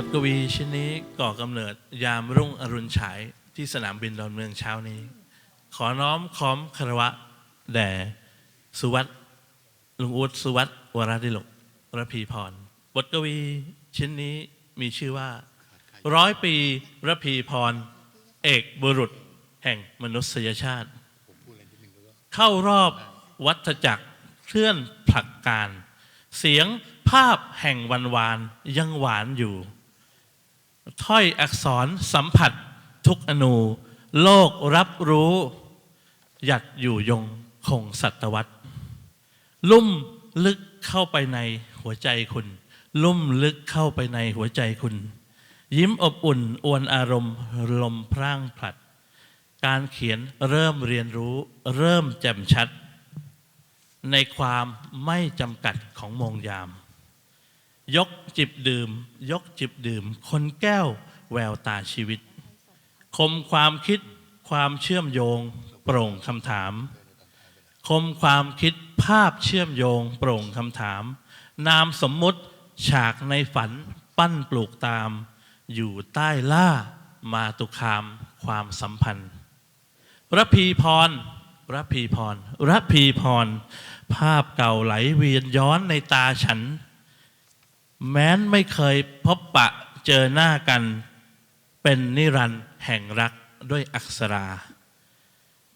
บทกวีชิ้นนี้ก่อกำเนิดยามรุ่งอรุณฉายที่สนามบินดอนเมืองเช้านี้ ขอน้อมค้อมคารวะ แด่สุวัตลุงอุดสุวัตวราดิลกระพีพร บทกวีชิ้นนี้มีชื่อว่า ร้อยปีระพีพร เอกบุรุษแห่งมนุษยชาติ เข้ารอบวัฏจักรเคลื่อนผลักการ เสียงภาพแห่งวันวานยังหวานอยู่ ถ้อยอักษรสัมผัสทุกอนู โลกรับรู้ หยัดอยู่ยงคงสัตวัตลุ่มลึกเข้าไปในหัวใจคุณ ลุ่มลึกเข้าไปในหัวใจคุณ ยิ้มอบอุ่นอวนอารมณ์ลมพร่างผลัด การเขียนเริ่มเรียนรู้เริ่มแจ่มชัด ในความไม่จำกัดของมงยาม ยกจิบดื่ม ยกจิบดื่ม คนแก้วแววตาชีวิต คมความคิดความเชื่อมโยง โปร่งคำถาม คมความคิดภาพเชื่อมโยง โปร่งคำถาม นามสมมุติฉากในฝันปั้นปลูกตาม อยู่ใต้ล่ามาตุคามความสัมพันธ์ระพีพรระพีพรระพีพร ภาพเก่าไหลเวียนย้อนในตาฉัน แม้นไม่เคยพบปะเจอหน้ากัน เป็นนิรันด์แห่งรักด้วยอักษรา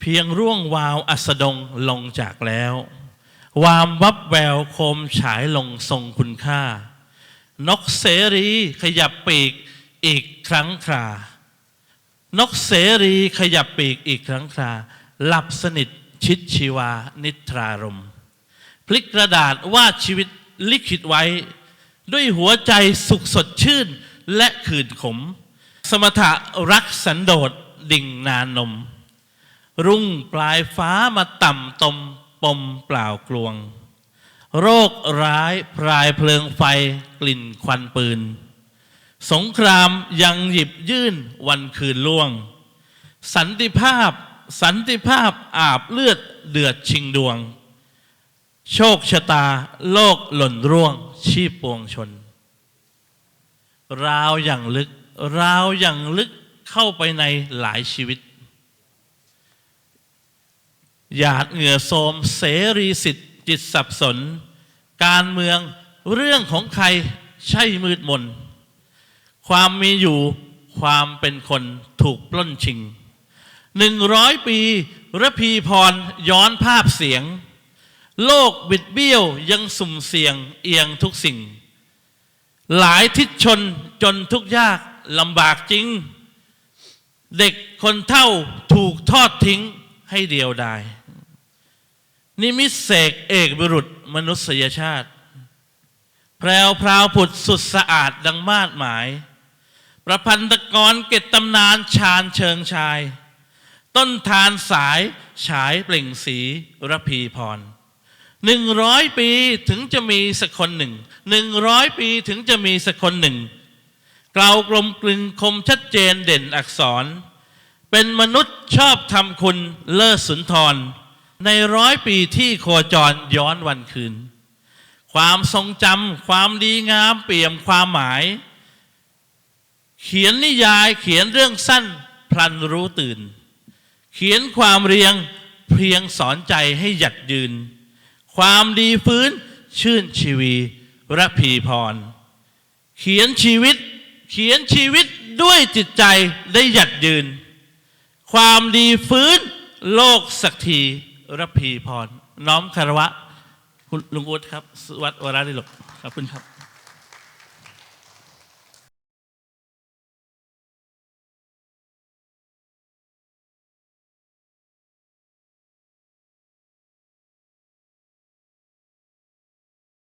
เพียงร่วงวาวอัสดงลงจากแล้ว วามวับแววโคมฉายลงทรงคุณค่า นกเสรีขยับปีกอีกครั้งครา นกเสรีขยับปีกอีกครั้งครา หลับสนิทชิดชีวานิทรารม พลิกกระดาษวาดชีวิตลิขิตไว้ ด้วยหัวใจสุขสดชื่นและคืนขม สมถะรักสันโดษดิ่งนานนม รุ่งปลายฟ้ามาต่ำตมปมเปล่ากลวง โรคร้ายพรายเพลิงไฟกลิ่นควันปืน สงครามยังหยิบยื่นวันคืนล่วง สันติภาพสันติภาพอาบเลือดเดือดชิงดวง โชคชะตาโลกหล่นร่วง ชีพปวงชน ราวอย่างลึก ราวอย่างลึกเข้าไปในหลายชีวิต หยาดเหงื่อโสมเสรีสิทธิ์จิตสับสน การเมืองเรื่องของใครใช่มืดมน ความมีอยู่ความเป็นคนถูกปล้นชิงหนึ่งร้อยปีระพีพรย้อนภาพเสียง โลกบิดเบี้ยวยังสุ่มเสี่ยงเอียงทุกสิ่ง หลายทิศชนจนทุกยากลำบากจริง เด็กคนเท่าถูกทอดทิ้งให้เดียวดายนิมิตเสกเอกบุรุษมนุษยชาติ แพรวพราวผุดสุดสะอาดดังมาดหมาย ประพันธกรเกตตำนานชาญเชิงชาย ต้นทานสายฉายเปล่งสีระพีพร หนึ่งร้อยปีถึงจะมีสักคนหนึ่งหนึ่งร้อยปีถึงจะมีสักคนหนึ่งกล่าวกลมกลึงคมชัดเจนเด่นอักษร เป็นมนุษย์ชอบทำคุณเลิศสุนทร ในร้อยปีที่โคจรย้อนวันคืน ความทรงจำความดีงามเปี่ยมความหมาย เขียนนิยายเขียนเรื่องสั้นพลันรู้ตื่น เขียนความเรียงเพียงสอนใจให้หยัดยืน ความดีฟื้นชื่นชีวีระพีพร เขียนชีวิต เขียนชีวิตด้วยจิตใจได้หยัดยืน ความดีฟื้นโลกสักทีระพีพร น้อมคารวะ คุณลุงอุดครับสวัสดิ์วราดิลกขอบคุณครับ